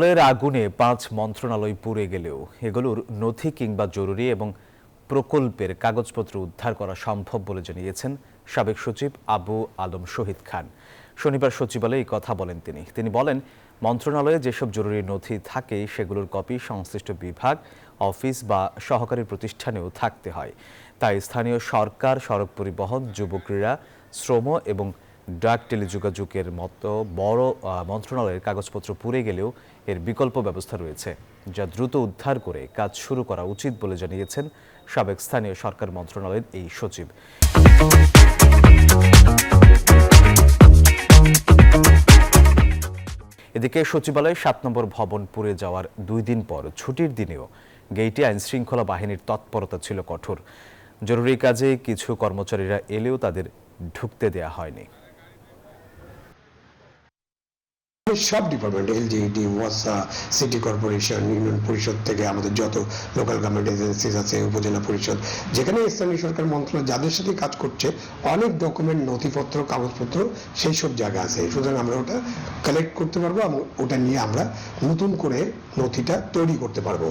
জলের আগুনে পাঁচ মন্ত্রণালয় পুড়ে গেলেও এগুলোর নথি কিংবা জরুরি এবং প্রকল্পের কাগজপত্র উদ্ধার করা সম্ভব বলে জানিয়েছেন সাবেক সচিব আবু আলম শহীদ খান। শনিবার সচিবালয়ে এই কথা বলেন তিনি। তিনি বলেন, মন্ত্রণালয়ে যেসব জরুরি নথি থাকে, সেগুলোর কপি সংশ্লিষ্ট বিভাগ, অফিস বা সহকারী প্রতিষ্ঠানেও থাকতে হয়। তাই স্থানীয় সরকার, সড়ক পরিবহন, যুব ক্রীড়া, শ্রম এবং ডাক টেলিযোগাযোগের মতো বড় মন্ত্রণালয়ের কাগজপত্র পুড়ে গেলেও এর বিকল্প ব্যবস্থা রয়েছে, যা দ্রুত উদ্ধার করে কাজ শুরু করা উচিত বলে জানিয়েছেন সাবেক স্থানীয় সরকার মন্ত্রণালয়ের এই সচিব। এদিকে সচিবালয়ে সাত নম্বর ভবন পুড়ে যাওয়ার দুই দিন পর ছুটির দিনেও গেইটে আইন শৃঙ্খলা বাহিনীর তৎপরতা ছিল কঠোর। জরুরি কাজে কিছু কর্মচারীরা এলেও তাদের ঢুকতে দেয়া হয়নি। সব ডিপার্টমেন্ট এলজিইডি ওয়াসা সিটি কর্পোরেশন ইউনিয়ন পরিষদ থেকে আমাদের যত লোকাল গভর্নমেন্ট এজেন্সিস আছে, উপজেলা পরিষদ, যেখানে স্থানীয় সরকার মন্ত্রণালয় যাদের সাথে কাজ করছে, অনেক ডকুমেন্ট নথিপত্র, কাগজপত্র সেই সব জায়গা আছে। সুতরাং আমরা ওটা কালেক্ট করতে পারব এবং ওটা নিয়ে আমরা নতুন করে নথিটা তৈরি করতে পারব।